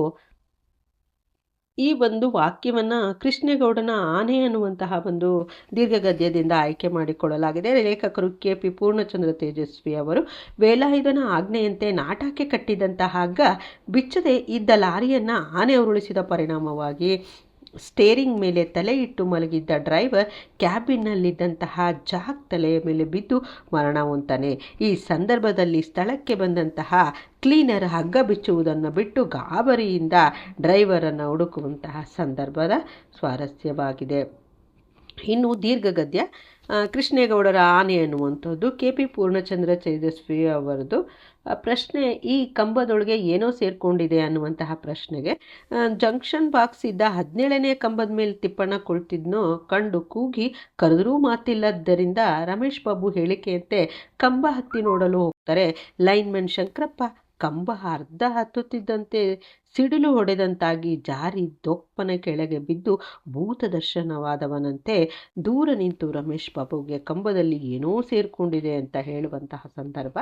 ಈ ಒಂದು ವಾಕ್ಯವನ್ನು ಕೃಷ್ಣೇಗೌಡನ ಆನೆ ಅನ್ನುವಂತಹ ಒಂದು ದೀರ್ಘ ಗದ್ಯದಿಂದ ಆಯ್ಕೆ ಮಾಡಿಕೊಳ್ಳಲಾಗಿದೆ. ಲೇಖಕರು ಕೆ. ಪಿ. ಪೂರ್ಣಚಂದ್ರ ತೇಜಸ್ವಿ ಅವರು ವೇಲಾಯುಧನ ಆಜ್ಞೆಯಂತೆ ನಾಟಕ್ಕೆ ಕಟ್ಟಿದಂತಹ ಹಗ್ಗ ಬಿಚ್ಚದೆ ಇದ್ದ ಲಾರಿಯನ್ನು ಆನೆ ಉರುಳಿಸಿದ ಪರಿಣಾಮವಾಗಿ ಸ್ಟೇರಿಂಗ್ ಮೇಲೆ ತಲೆ ಇಟ್ಟು ಮಲಗಿದ್ದ ಡ್ರೈವರ್ ಕ್ಯಾಬಿನ್ನಲ್ಲಿದ್ದಂತಹ ಜಾಕ್ ತಲೆಯ ಮೇಲೆ ಬಿದ್ದು ಮರಣ ಹೊಂತಾನೆ ಈ ಸಂದರ್ಭದಲ್ಲಿ ಸ್ಥಳಕ್ಕೆ ಬಂದಂತಹ ಕ್ಲೀನರ್ ಹಗ್ಗ ಬಿಚ್ಚುವುದನ್ನು ಬಿಟ್ಟು ಗಾಬರಿಯಿಂದ ಡ್ರೈವರನ್ನು ಹುಡುಕುವಂತಹ ಸಂದರ್ಭದ ಸ್ವಾರಸ್ಯವಾಗಿದೆ. ಇನ್ನು ದೀರ್ಘ ಗದ್ಯ ಆ, ಕೃಷ್ಣೇಗೌಡರ ಆನೆ ಅನ್ನುವಂಥದ್ದು ಕೆ ಪಿ ಪೂರ್ಣಚಂದ್ರ ತೇಜಸ್ವಿ ಅವರದು. ಪ್ರಶ್ನೆ ಈ ಕಂಬದೊಳಗೆ ಏನೋ ಸೇರಿಕೊಂಡಿದೆ ಅನ್ನುವಂತಹ ಪ್ರಶ್ನೆಗೆ ಜಂಕ್ಷನ್ ಬಾಕ್ಸ್ ಇದ್ದ ಹದಿನೇಳನೇ ಕಂಬದ ಮೇಲೆ ತಿಪ್ಪಣ್ಣ ಕೊಳ್ತಿದ್ನೋ, ಕಂಡು ಕೂಗಿ ಕರೆದರೂ ಮಾತಿಲ್ಲದ್ದರಿಂದ ರಮೇಶ್ ಬಾಬು ಹೇಳಿಕೆಯಂತೆ ಕಂಬ ಹತ್ತಿ ನೋಡಲು ಹೋಗ್ತಾರೆ. ಲೈನ್ಮನ್ ಶಂಕರಪ್ಪ ಕಂಬ ಅರ್ಧ ಹತ್ತುತ್ತಿದ್ದಂತೆ ಸಿಡಿಲು ಹೊಡೆದಂತಾಗಿ ಜಾರಿ ದೊಪ್ಪನ ಕೆಳಗೆ ಬಿದ್ದು ಭೂತ ದರ್ಶನವಾದವನಂತೆ ದೂರ ನಿಂತು ರಮೇಶ್ ಬಾಬುಗೆ ಕಂಬದಲ್ಲಿ ಏನೋ ಸೇರಿಕೊಂಡಿದೆ ಅಂತ ಹೇಳುವಂತಹ ಸಂದರ್ಭ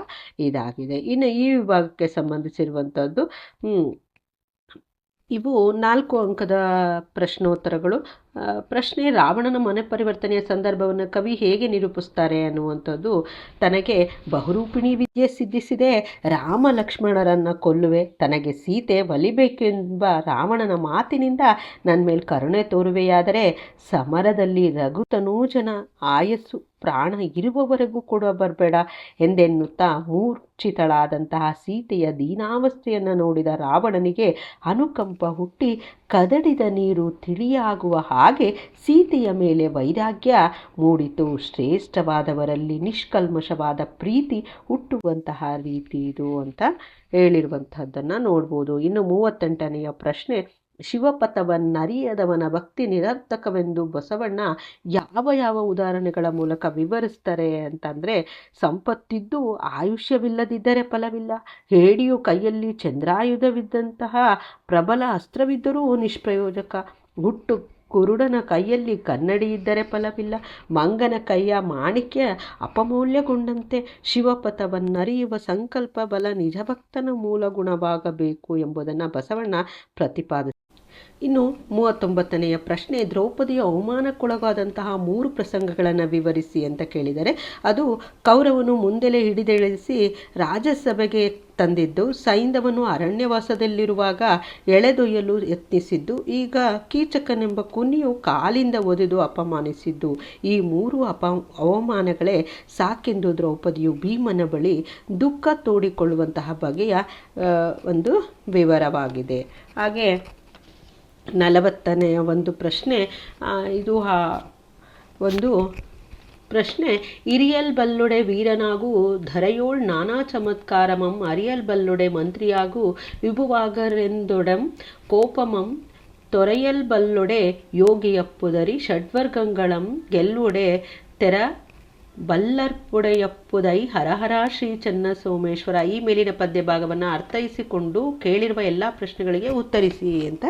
ಇದಾಗಿದೆ. ಇನ್ನು ಈ ವಿಭಾಗಕ್ಕೆ ಸಂಬಂಧಿಸಿರುವಂಥದ್ದು ಇವು ನಾಲ್ಕು ಅಂಕದ ಪ್ರಶ್ನೋತ್ತರಗಳು. ಪ್ರಶ್ನೆ ರಾವಣನ ಮನೆ ಪರಿವರ್ತನೆಯ ಸಂದರ್ಭವನ್ನು ಕವಿ ಹೇಗೆ ನಿರೂಪಿಸ್ತಾರೆ ಅನ್ನುವಂಥದ್ದು ತನಗೆ ಬಹುರೂಪಿಣಿ ವಿದ್ಯೆ ಸಿದ್ಧಿಸಿದೆ. ರಾಮ ಲಕ್ಷ್ಮಣರನ್ನು ಕೊಲ್ಲುವೆ, ತನಗೆ ಸೀತೆ ಒಲಿಬೇಕೆಂಬ ರಾವಣನ ಮಾತಿನಿಂದ ನನ್ನ ಮೇಲೆ ಕರುಣೆ ತೋರುವೆಯಾದರೆ ಸಮರದಲ್ಲಿ ರಘುತನೂಜನ ಆಯಸ್ಸು ಪ್ರಾಣ ಇರುವವರೆಗೂ ಕೂಡ ಬರಬೇಡ ಎಂದೆನ್ನುತ್ತಾ ಮೂರ್ಛಿತಳಾದಂತಹ ಸೀತೆಯ ದೀನಾವಸ್ಥೆಯನ್ನು ನೋಡಿದ ರಾವಣನಿಗೆ ಅನುಕಂಪ ಹುಟ್ಟಿ ಕದಡಿದ ನೀರು ತಿಳಿಯಾಗುವ ಹಾಗೆ ಸೀತೆಯ ಮೇಲೆ ವೈರಾಗ್ಯ ಮೂಡಿತು. ಶ್ರೇಷ್ಠವಾದವರಲ್ಲಿ ನಿಷ್ಕಲ್ಮಶವಾದ ಪ್ರೀತಿ ಹುಟ್ಟುವಂತಹ ರೀತಿ ಇದು ಅಂತ ಹೇಳಿರುವಂಥದ್ದನ್ನು ನೋಡ್ಬೋದು. ಇನ್ನು ಮೂವತ್ತೆಂಟನೆಯ ಪ್ರಶ್ನೆ ಶಿವಪಥವನ್ನರಿಯದವನ ಭಕ್ತಿ ನಿರರ್ಥಕವೆಂದು ಬಸವಣ್ಣ ಯಾವ ಯಾವ ಉದಾಹರಣೆಗಳ ಮೂಲಕ ವಿವರಿಸ್ತಾರೆ ಅಂತಂದರೆ, ಸಂಪತ್ತಿದ್ದು ಆಯುಷ್ಯವಿಲ್ಲದಿದ್ದರೆ ಫಲವಿಲ್ಲ, ಹೇಡಿಯು ಕೈಯಲ್ಲಿ ಚಂದ್ರಾಯುಧವಿದ್ದಂತಹ ಪ್ರಬಲ ಅಸ್ತ್ರವಿದ್ದರೂ ನಿಷ್ಪ್ರಯೋಜಕ, ಹುಟ್ಟು ಕುರುಡನ ಕೈಯಲ್ಲಿ ಕನ್ನಡಿ ಇದ್ದರೆ ಫಲವಿಲ್ಲ, ಮಂಗನ ಕೈಯ ಮಾಣಿಕ್ಯ ಅಪಮೌಲ್ಯಗೊಂಡಂತೆ ಶಿವಪಥವನ್ನರಿಯುವ ಸಂಕಲ್ಪ ಬಲ ನಿಜಭಕ್ತನ ಮೂಲ ಗುಣವಾಗಬೇಕು ಎಂಬುದನ್ನು ಬಸವಣ್ಣ ಪ್ರತಿಪಾದಿಸ ಇನ್ನು ಮೂವತ್ತೊಂಬತ್ತನೆಯ ಪ್ರಶ್ನೆ, ದ್ರೌಪದಿಯ ಅವಮಾನಕ್ಕೊಳಗಾದಂತಹ ಮೂರು ಪ್ರಸಂಗಗಳನ್ನು ವಿವರಿಸಿ ಅಂತ ಕೇಳಿದರೆ, ಅದು ಕೌರವನು ಮುಂದೆಲೆ ಹಿಡಿದೆಳೆಸಿ ರಾಜಸಭೆಗೆ ತಂದಿದ್ದು ಸೈಂಧವನು ಅರಣ್ಯವಾಸದಲ್ಲಿರುವಾಗ ಎಳೆದೊಯ್ಯಲು ಯತ್ನಿಸಿದ್ದು, ಈಗ ಕೀಚಕನೆಂಬ ಕುನಿಯು ಕಾಲಿಂದ ಒದೆದು ಅಪಮಾನಿಸಿದ್ದು, ಈ ಮೂರು ಅಪ, ಅವಮಾನಗಳೇ ಸಾಕೆಂದು ದ್ರೌಪದಿಯು ಭೀಮನ ಬಳಿ ದುಃಖ ತೋಡಿಕೊಳ್ಳುವಂತಹ ಬಗೆಯ ಒಂದು ವಿವರವಾಗಿದೆ. ಹಾಗೆ ನಲವತ್ತನೆಯ ಒಂದು ಪ್ರಶ್ನೆ. ಇದು ಒಂದು ಪ್ರಶ್ನೆ. ಇರಿಯಲ್ ಬಲ್ಲುಡೆ ವೀರನಾಗೂ ಧರೆಯೋಳ್ ನಾನಾ ಚಮತ್ಕಾರಮಂ, ಅರಿಯಲ್ ಬಲ್ಲುಡೆ ಮಂತ್ರಿಯಾಗೂ ವಿಭುವಾಗರೆಂದೊಡಂ ಕೋಪಮಂ, ತೊರೆಯಲ್ ಬಲ್ಲೊಡೆ ಯೋಗಿಯಪ್ಪುದರಿ, ಷಡ್ವರ್ಗಂಗಳಂ ಗೆಲ್ಲುಡೆ ತೆರ ಬಲ್ಲರ್ಪುಡೆಯಪ್ಪುದೈ ಹರಹರ ಶ್ರೀ ಚನ್ನ ಸೋಮೇಶ್ವರ ಈ ಮೇಲಿನ ಪದ್ಯ ಭಾಗವನ್ನು ಅರ್ಥೈಸಿಕೊಂಡು ಕೇಳಿರುವ ಎಲ್ಲ ಪ್ರಶ್ನೆಗಳಿಗೆ ಉತ್ತರಿಸಿ ಅಂತ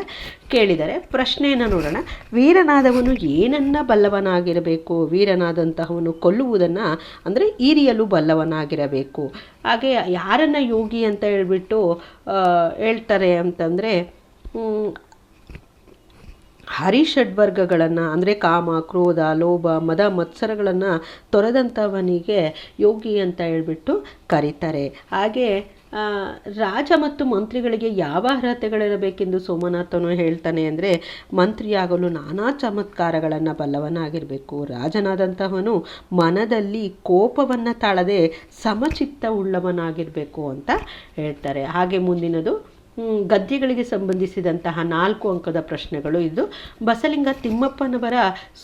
ಕೇಳಿದರೆ ಪ್ರಶ್ನೆಯನ್ನು ನೋಡೋಣ. ವೀರನಾದವನು ಏನನ್ನ ಬಲ್ಲವನಾಗಿರಬೇಕು? ವೀರನಾದಂತಹವನು ಕೊಲ್ಲುವುದನ್ನು ಅಂದರೆ ಈರಿಯಲು ಬಲ್ಲವನಾಗಿರಬೇಕು. ಹಾಗೆ ಯಾರನ್ನು ಯೋಗಿ ಅಂತ ಹೇಳ್ಬಿಟ್ಟು ಹೇಳ್ತಾರೆ ಅಂತಂದರೆ ಹರಿಷಡ್ವರ್ಗಗಳನ್ನು ಅಂದರೆ ಕಾಮ, ಕ್ರೋಧ, ಲೋಭ, ಮದ, ಮತ್ಸರಗಳನ್ನು ತೊರೆದಂಥವನಿಗೆ ಯೋಗಿ ಅಂತ ಹೇಳ್ಬಿಟ್ಟು ಕರೀತಾರೆ. ಹಾಗೆ ರಾಜ ಮತ್ತು ಮಂತ್ರಿಗಳಿಗೆ ಯಾವ ಅರ್ಹತೆಗಳಿರಬೇಕೆಂದು ಸೋಮನಾಥನು ಹೇಳ್ತಾನೆ ಅಂದರೆ, ಮಂತ್ರಿಯಾಗಲು ನಾನಾ ಚಮತ್ಕಾರಗಳನ್ನು ಬಲ್ಲವನಾಗಿರಬೇಕು. ರಾಜನಾದಂತಹವನು ಮನದಲ್ಲಿ ಕೋಪವನ್ನು ತಾಳದೆ ಸಮಚಿತ್ತ ಉಳ್ಳವನಾಗಿರಬೇಕು ಅಂತ ಹೇಳ್ತಾರೆ. ಹಾಗೆ ಮುಂದಿನದು ಗದ್ಯಗಳಿಗೆ ಸಂಬಂಧಿಸಿದಂತಹ ನಾಲ್ಕು ಅಂಕದ ಪ್ರಶ್ನೆಗಳು ಇದು ಬಸಲಿಂಗ ತಿಮ್ಮಪ್ಪನವರ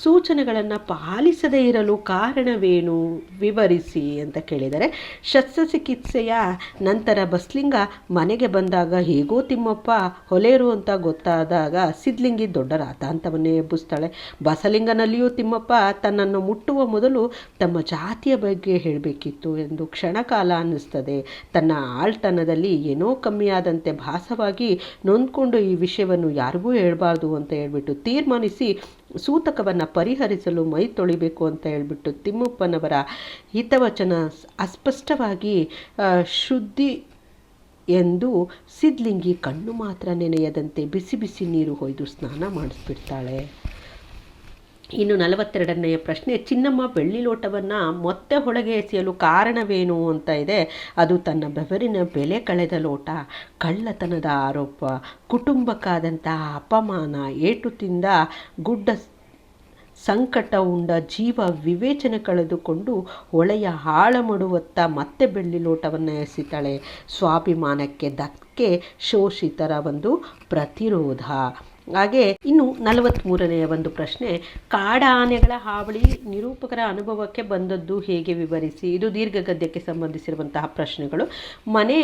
ಸೂಚನೆಗಳನ್ನು ಪಾಲಿಸದೇ ಇರಲು ಕಾರಣವೇನು? ವಿವರಿಸಿ ಅಂತ ಕೇಳಿದರೆ, ಶಸ್ತ್ರಚಿಕಿತ್ಸೆಯ ನಂತರ ಬಸಲಿಂಗ ಮನೆಗೆ ಬಂದಾಗ, ಹೇಗೋ ತಿಮ್ಮಪ್ಪ ಹೊಲೇರು ಅಂತ ಗೊತ್ತಾದಾಗ ಸಿದ್ಲಿಂಗಿ ದೊಡ್ಡ ರಾತಾಂತವನ್ನೇ ಎಬ್ಬಿಸ್ತಾಳೆ. ಬಸಲಿಂಗನಲ್ಲಿಯೂ ತಿಮ್ಮಪ್ಪ ತನ್ನನ್ನು ಮುಟ್ಟುವ ಮೊದಲು ತಮ್ಮ ಜಾತಿಯ ಬಗ್ಗೆ ಹೇಳಬೇಕಿತ್ತು ಎಂದು ಕ್ಷಣಕಾಲ ಅನ್ನಿಸ್ತದೆ. ತನ್ನ ಆಳ್ತನದಲ್ಲಿ ಏನೋ ಕಮ್ಮಿಯಾದಂತೆ ಭಾ ದಾಸವಾಗಿ ನೊಂದ್ಕೊಂಡು ಈ ವಿಷಯವನ್ನು ಯಾರಿಗೂ ಹೇಳಬಾರ್ದು ಅಂತ ಹೇಳ್ಬಿಟ್ಟು ತೀರ್ಮಾನಿಸಿ ಸೂತಕವನ್ನು ಪರಿಹರಿಸಲು ಮೈ ತೊಳಿಬೇಕು ಅಂತ ಹೇಳ್ಬಿಟ್ಟು ತಿಮ್ಮಪ್ಪನವರ ಹಿತವಚನ ಅಸ್ಪಷ್ಟವಾಗಿ ಶುದ್ಧಿ ಎಂದು ಸಿದ್ಲಿಂಗಿ ಕಣ್ಣು ಮಾತ್ರ ನೆನೆಯದಂತೆ ಬಿಸಿ ಬಿಸಿ ನೀರು ಹೊಯ್ದು ಸ್ನಾನ ಮಾಡಿಸ್ಬಿಡ್ತಾಳೆ. ಇನ್ನು ನಲವತ್ತೆರಡನೆಯ ಪ್ರಶ್ನೆ, ಚಿನ್ನಮ್ಮ ಬೆಳ್ಳಿ ಲೋಟವನ್ನು ಮತ್ತೆ ಹೊಳಗೆ ಎಸೆಯಲು ಕಾರಣವೇನು ಅಂತ ಇದೆ. ಅದು ತನ್ನ ಬೆವರಿನ ಬೆಲೆ ಕಳೆದ ಲೋಟ, ಕಳ್ಳತನದ ಆರೋಪ ಕುಟುಂಬಕ್ಕಾದಂತಹ ಅಪಮಾನ ಏಟು ತಿಂದ ಗುಡ್ಡ ಸಂಕಟ ಉಂಡ ಜೀವ ವಿವೇಚನೆ ಕಳೆದುಕೊಂಡು ಹೊಳೆಯ ಹಾಳ ಮಾಡುವತ್ತ ಮತ್ತೆ ಬೆಳ್ಳಿ ಲೋಟವನ್ನು ಎಸಿತಾಳೆ. ಸ್ವಾಭಿಮಾನಕ್ಕೆ ಧಕ್ಕೆ ಶೋಷಿತರ ಒಂದು ಪ್ರತಿರೋಧ. ಹಾಗೆ ಇನ್ನು ನಲವತ್ತ್ಮೂರನೆಯ ಒಂದು ಪ್ರಶ್ನೆ, ಕಾಡಾನೆಗಳ ಹಾವಳಿ ನಿರೂಪಕರ ಅನುಭವಕ್ಕೆ ಬಂದದ್ದು ಹೇಗೆ ವಿವರಿಸಿ? ಇದು ದೀರ್ಘ ಗದ್ಯಕ್ಕೆ ಸಂಬಂಧಿಸಿರುವಂತಹ ಪ್ರಶ್ನೆಗಳು. ಮನೆ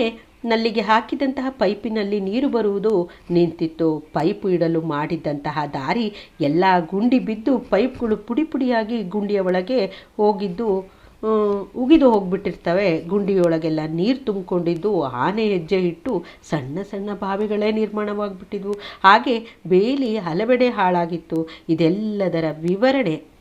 ನಲ್ಲಿಗೆ ಹಾಕಿದಂತಹ ಪೈಪಿನಲ್ಲಿ ನೀರು ಬರುವುದು ನಿಂತಿತ್ತು. ಪೈಪ್ ಇಡಲು ಮಾಡಿದ್ದಂತಹ ದಾರಿ ಎಲ್ಲ ಗುಂಡಿ ಬಿದ್ದು ಪೈಪ್ಗಳು ಪುಡಿ ಪುಡಿಯಾಗಿ ಗುಂಡಿಯ ಒಳಗೆ ಹೋಗಿದ್ದು ಉಗಿದು ಹೋಗ್ಬಿಟ್ಟಿರ್ತವೆ. ಗುಂಡಿಯೊಳಗೆಲ್ಲ ನೀರು ತುಂಬಿಕೊಂಡಿದ್ದು, ಆನೆ ಹೆಜ್ಜೆ ಇಟ್ಟು ಸಣ್ಣ ಸಣ್ಣ ಬಾವಿಗಳೇ ನಿರ್ಮಾಣವಾಗಿಬಿಟ್ಟಿದ್ವು. ಹಾಗೆ ಬೇಲಿ ಹಲವೆಡೆ ಹಾಳಾಗಿತ್ತು. ಇದೆಲ್ಲದರ ವಿವರಣೆ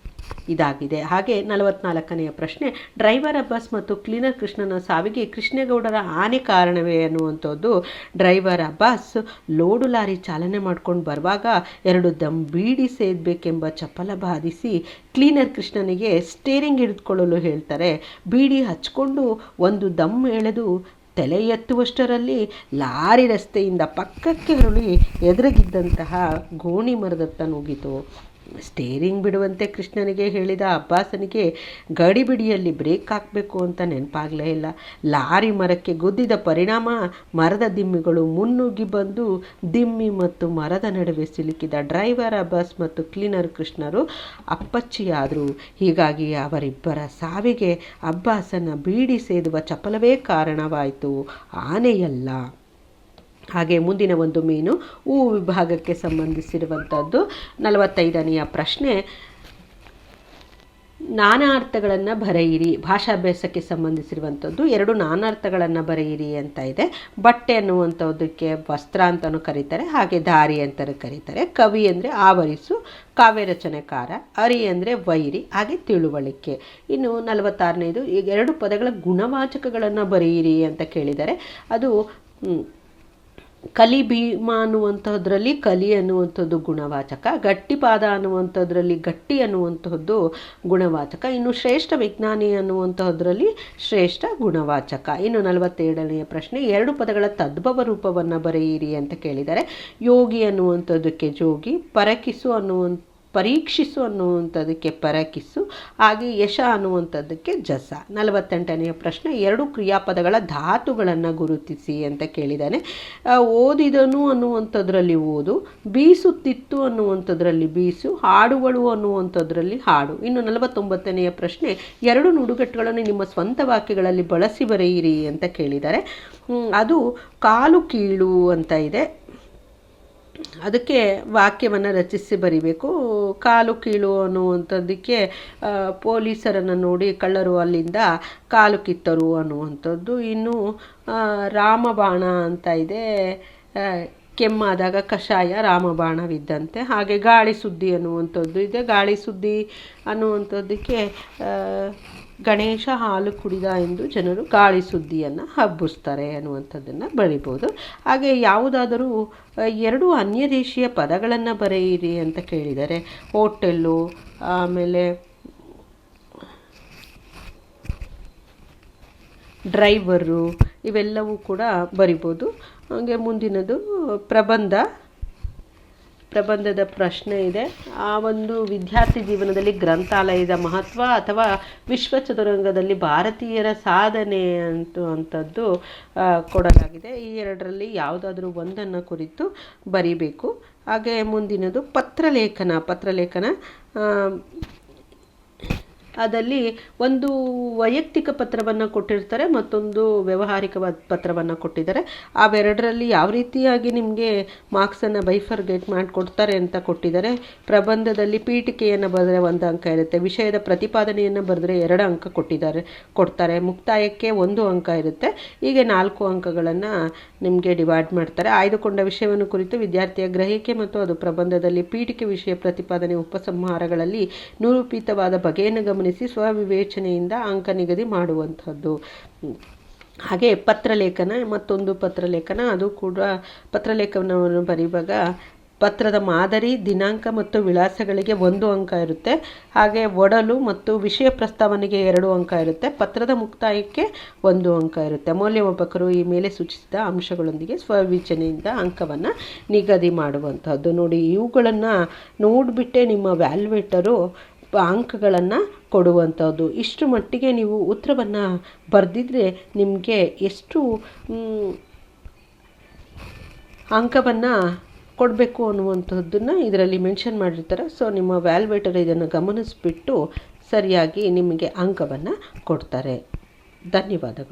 ಇದಾಗಿದೆ. ಹಾಗೆ ನಲವತ್ನಾಲ್ಕನೆಯ ಪ್ರಶ್ನೆ, ಡ್ರೈವರ್ ಅಬ್ಬಾಸ್ ಮತ್ತು ಕ್ಲೀನರ್ ಕೃಷ್ಣನ ಸಾವಿಗೆ ಕೃಷ್ಣೇಗೌಡರ ಆನೆ ಕಾರಣವೇ ಅನ್ನುವಂಥದ್ದು ಡ್ರೈವರ್ ಅಬ್ಬಾಸ್ ಲೋಡು ಲಾರಿ ಚಾಲನೆ ಮಾಡ್ಕೊಂಡು ಬರುವಾಗ ಎರಡು ದಮ್ ಬೀಡಿ ಸೇದಬೇಕೆಂಬ ಚಪ್ಪಲ ಬಾಧಿಸಿ ಕ್ಲೀನರ್ ಕೃಷ್ಣನಿಗೆ ಸ್ಟೇರಿಂಗ್ ಹಿಡಿದುಕೊಳ್ಳಲು ಹೇಳ್ತಾರೆ. ಬೀಡಿ ಹಚ್ಕೊಂಡು ಒಂದು ದಮ್ ಎಳೆದು ತಲೆ ಎತ್ತುವಷ್ಟರಲ್ಲಿ ಲಾರಿ ರಸ್ತೆಯಿಂದ ಪಕ್ಕಕ್ಕೆ ಹರಳಿ ಎದುರಿಗಿದ್ದಂತಹ ಗೋಣಿ ಮರದತ್ತ ನುಗ್ಗಿತು. ಸ್ಟೇರಿಂಗ್ ಬಿಡುವಂತೆ ಕೃಷ್ಣನಿಗೆ ಹೇಳಿದ ಅಬ್ಬಾಸನಿಗೆ ಗಡಿಬಿಡಿಯಲ್ಲಿ ಬ್ರೇಕ್ ಹಾಕಬೇಕು ಅಂತ ನೆನಪಾಗಲೇ ಇಲ್ಲ. ಲಾರಿ ಮರಕ್ಕೆ ಗುದ್ದಿದ ಪರಿಣಾಮ, ಮರದ ದಿಮ್ಮಿಗಳು ಮುನ್ನುಗ್ಗಿ ಬಂದು ದಿಮ್ಮಿ ಮತ್ತು ಮರದ ನಡುವೆ ಸಿಲುಕಿದ ಡ್ರೈವರ್ ಅಬ್ಬಾಸ್ ಮತ್ತು ಕ್ಲೀನರ್ ಕೃಷ್ಣರು ಅಪ್ಪಚ್ಚಿಯಾದರು. ಹೀಗಾಗಿ ಅವರಿಬ್ಬರ ಸಾವಿಗೆ ಅಬ್ಬಾಸನ ಬೀಡಿ ಸೇದುವ ಚಪಲವೇ ಕಾರಣವಾಯಿತು. ಆನೆಯಲ್ಲ. ಹಾಗೆ ಮುಂದಿನ ಒಂದು ಮೀನು ಹೂ ವಿಭಾಗಕ್ಕೆ ಸಂಬಂಧಿಸಿರುವಂಥದ್ದು ನಲವತ್ತೈದನೆಯ ಪ್ರಶ್ನೆ, ನಾನಾರ್ಥಗಳನ್ನು ಬರೆಯಿರಿ. ಭಾಷಾಭ್ಯಾಸಕ್ಕೆ ಸಂಬಂಧಿಸಿರುವಂಥದ್ದು ಎರಡು ನಾನಾರ್ಥಗಳನ್ನು ಬರೆಯಿರಿ ಅಂತ ಇದೆ. ಬಟ್ಟೆ ಅನ್ನುವಂಥದ್ದಕ್ಕೆ ವಸ್ತ್ರ ಅಂತಲೂ ಕರೀತಾರೆ. ಹಾಗೆ ದಾರಿ ಅಂತಲೂ ಕರೀತಾರೆ. ಕವಿ ಅಂದರೆ ಆವರಿಸು ಕಾವ್ಯ ರಚನೆಕಾರ ಅರಿ ಅಂದರೆ ವೈರಿ. ಹಾಗೆ ತಿಳುವಳಿಕೆ. ಇನ್ನು ನಲವತ್ತಾರನೇದು ಈಗ ಎರಡು ಪದಗಳ ಗುಣವಾಚಕಗಳನ್ನು ಬರೆಯಿರಿ ಅಂತ ಕೇಳಿದರೆ, ಅದು ಕಲಿ ಭೀಮ ಅನ್ನುವಂಥದ್ರಲ್ಲಿ ಕಲಿ ಅನ್ನುವಂಥದ್ದು ಗುಣವಾಚಕ ಗಟ್ಟಿಪಾದ ಅನ್ನುವಂಥದ್ರಲ್ಲಿ ಗಟ್ಟಿ ಅನ್ನುವಂಥದ್ದು ಗುಣವಾಚಕ, ಇನ್ನು ಶ್ರೇಷ್ಠ ವಿಜ್ಞಾನಿ ಅನ್ನುವಂತಹದ್ರಲ್ಲಿ ಶ್ರೇಷ್ಠ ಗುಣವಾಚಕ. ಇನ್ನು ನಲವತ್ತೇಳನೆಯ ಪ್ರಶ್ನೆ, ಎರಡು ಪದಗಳ ತದ್ಭವ ರೂಪವನ್ನು ಬರೆಯಿರಿ ಅಂತ ಕೇಳಿದ್ದಾರೆ ಯೋಗಿ ಅನ್ನುವಂಥದ್ದಕ್ಕೆ ಜೋಗಿ, ಪರಕಿಸು ಅನ್ನುವಂಥ ಪರೀಕ್ಷಿಸು ಅನ್ನುವಂಥದ್ದಕ್ಕೆ ಪರಕಿಸು, ಹಾಗೆ ಯಶ ಅನ್ನುವಂಥದ್ದಕ್ಕೆ ಜಸ. ನಲವತ್ತೆಂಟನೆಯ ಪ್ರಶ್ನೆ, ಎರಡು ಕ್ರಿಯಾಪದಗಳ ಧಾತುಗಳನ್ನು ಗುರುತಿಸಿ ಅಂತ ಕೇಳಿದ್ದಾನೆ. ಓದಿದನು ಅನ್ನುವಂಥದ್ರಲ್ಲಿ ಓದು, ಬೀಸುತ್ತಿತ್ತು ಅನ್ನುವಂಥದ್ರಲ್ಲಿ ಬೀಸು ಹಾಡುಗಳು ಅನ್ನುವಂಥದ್ರಲ್ಲಿ ಹಾಡು. ಇನ್ನು ನಲವತ್ತೊಂಬತ್ತನೆಯ ಪ್ರಶ್ನೆ, ಎರಡು ನುಡುಗಟ್ಟುಗಳನ್ನು ನಿಮ್ಮ ಸ್ವಂತ ವಾಕ್ಯಗಳಲ್ಲಿ ಬಳಸಿ ಬರೆಯಿರಿ ಅಂತ ಕೇಳಿದ್ದಾರೆ. ಅದು ಕಾಲು ಕೀಳು ಅಂತ ಇದೆ. ಅದಕ್ಕೆ ವಾಕ್ಯವನ್ನು ರಚಿಸಿ ಬರಿಬೇಕು. ಕಾಲು ಕೀಳು ಅನ್ನುವಂಥದ್ದಕ್ಕೆ ಪೊಲೀಸರನ್ನು ನೋಡಿ ಕಳ್ಳರು ಅಲ್ಲಿಂದ ಕಾಲು ಕಿತ್ತರು ಅನ್ನುವಂಥದ್ದು. ಇನ್ನು ರಾಮಬಾಣ ಅಂತ ಇದೆ. ಕೆಮ್ಮಾದಾಗ ಕಷಾಯ ರಾಮಬಾಣವಿದ್ದಂತೆ. ಹಾಗೆ ಗಾಳಿ ಸುದ್ದಿ ಅನ್ನುವಂಥದ್ದು ಇದೆ. ಗಾಳಿ ಸುದ್ದಿ ಅನ್ನುವಂಥದ್ದಕ್ಕೆ ಗಣೇಶ ಹಾಲು ಕುಡಿದ ಎಂದು ಜನರು ಗಾಳಿ ಸುದ್ದಿಯನ್ನು ಹಬ್ಬಿಸ್ತಾರೆ ಅನ್ನುವಂಥದ್ದನ್ನು ಬರಿಬೋದು ಹಾಗೆ ಯಾವುದಾದರೂ ಎರಡು ಅನ್ಯ ದೇಶೀಯ ಪದಗಳನ್ನು ಬರೆಯಿರಿ ಅಂತ ಕೇಳಿದರೆ, ಹೋಟೆಲ್ಲು, ಆಮೇಲೆ ಡ್ರೈವರು ಇವೆಲ್ಲವೂ ಕೂಡ ಬರಿಬೋದು ಹಾಗೆ ಮುಂದಿನದು ಪ್ರಬಂಧ. ಪ್ರಬಂಧದ ಪ್ರಶ್ನೆ ಇದೆ. ಆ ಒಂದು ವಿದ್ಯಾರ್ಥಿ ಜೀವನದಲ್ಲಿ ಗ್ರಂಥಾಲಯದ ಮಹತ್ವ ಅಥವಾ ವಿಶ್ವ ಚದುರಂಗದಲ್ಲಿ ಭಾರತೀಯರ ಸಾಧನೆ ಅಂತ ಅಂಥದ್ದು ಕೊಡಲಾಗಿದೆ. ಈ ಎರಡರಲ್ಲಿ ಯಾವುದಾದ್ರೂ ಒಂದನ್ನು ಕುರಿತು ಬರೀಬೇಕು. ಹಾಗೆ ಮುಂದಿನದು ಪತ್ರಲೇಖನ ಪತ್ರಲೇಖನ ಅದಲ್ಲಿ ಒಂದು ವೈಯಕ್ತಿಕ ಪತ್ರವನ್ನು ಕೊಟ್ಟಿರ್ತಾರೆ, ಮತ್ತೊಂದು ವ್ಯವಹಾರಿಕವಾದ ಪತ್ರವನ್ನು ಕೊಟ್ಟಿದ್ದಾರೆ. ಅವೆರಡರಲ್ಲಿ ಯಾವ ರೀತಿಯಾಗಿ ನಿಮಗೆ ಮಾರ್ಕ್ಸನ್ನು ಬೈಫರ್ಗೇಟ್ ಮಾಡಿಕೊಡ್ತಾರೆ ಅಂತ ಕೊಟ್ಟಿದ್ದಾರೆ. ಪ್ರಬಂಧದಲ್ಲಿ ಪೀಠಿಕೆಯನ್ನು ಬರೆದ್ರೆ ಒಂದು ಅಂಕ ಇರುತ್ತೆ, ವಿಷಯದ ಪ್ರತಿಪಾದನೆಯನ್ನು ಬರೆದ್ರೆ ಎರಡು ಅಂಕ ಕೊಟ್ಟಿದ್ದಾರೆ, ಕೊಡ್ತಾರೆ. ಮುಕ್ತಾಯಕ್ಕೆ ಒಂದು ಅಂಕ ಇರುತ್ತೆ. ಹೀಗೆ ನಾಲ್ಕು ಅಂಕಗಳನ್ನು ನಿಮಗೆ ಡಿವೈಡ್ ಮಾಡ್ತಾರೆ. ಆಯ್ದುಕೊಂಡ ವಿಷಯವನ್ನು ಕುರಿತು ವಿದ್ಯಾರ್ಥಿಯ ಗ್ರಹಿಕೆ ಮತ್ತು ಅದು ಪ್ರಬಂಧದಲ್ಲಿ ಪೀಠಿಕೆ ವಿಷಯ ಪ್ರತಿಪಾದನೆ ಉಪಸಂಹಾರಗಳಲ್ಲಿ ನಿರೂಪಿತವಾದ ಬಗೆಯನ್ನು ಗಮನ ಗಮನಿಸಿ ಸ್ವವಿವೇಚನೆಯಿಂದ ಅಂಕ ನಿಗದಿ ಮಾಡುವಂಥದ್ದು. ಹಾಗೆ ಪತ್ರಲೇಖನ, ಮತ್ತೊಂದು ಪತ್ರಲೇಖನ, ಅದು ಕೂಡ ಪತ್ರಲೇಖನವನ್ನು ಬರೆಯುವಾಗ ಪತ್ರದ ಮಾದರಿ, ದಿನಾಂಕ ಮತ್ತು ವಿಳಾಸಗಳಿಗೆ ಒಂದು ಅಂಕ ಇರುತ್ತೆ. ಹಾಗೆ ಒಡಲು ಮತ್ತು ವಿಷಯ ಪ್ರಸ್ತಾವನೆಗೆ ಎರಡು ಅಂಕ ಇರುತ್ತೆ. ಪತ್ರದ ಮುಕ್ತಾಯಕ್ಕೆ ಒಂದು ಅಂಕ ಇರುತ್ತೆ. ಮೌಲ್ಯಮಾಪಕರು ಈ ಮೇಲೆ ಸೂಚಿಸಿದ ಅಂಶಗಳೊಂದಿಗೆ ಸ್ವವಿಚನೆಯಿಂದ ಅಂಕವನ್ನು ನಿಗದಿ ಮಾಡುವಂಥದ್ದು. ನೋಡಿ, ಇವುಗಳನ್ನು ನೋಡಿಬಿಟ್ಟೆ ನಿಮ್ಮ ವ್ಯಾಲ್ಯುವೇಟರು ಅಂಕಗಳನ್ನು ಕೊಡುವಂಥದ್ದು. ಇಷ್ಟು ಮಟ್ಟಿಗೆ ನೀವು ಉತ್ತರವನ್ನು ಬರೆದಿದ್ರೆ ನಿಮಗೆ ಎಷ್ಟು ಅಂಕವನ್ನು ಕೊಡಬೇಕು ಅನ್ನುವಂಥದ್ದನ್ನು ಇದರಲ್ಲಿ ಮೆನ್ಷನ್ ಮಾಡಿರ್ತಾರೆ. ಸೊ ನಿಮ್ಮ ವ್ಯಾಲ್ವೇಟರ್ ಇದನ್ನು ಗಮನಿಸಿಬಿಟ್ಟು ಸರಿಯಾಗಿ ನಿಮಗೆ ಅಂಕವನ್ನು ಕೊಡ್ತಾರೆ. ಧನ್ಯವಾದಗಳು.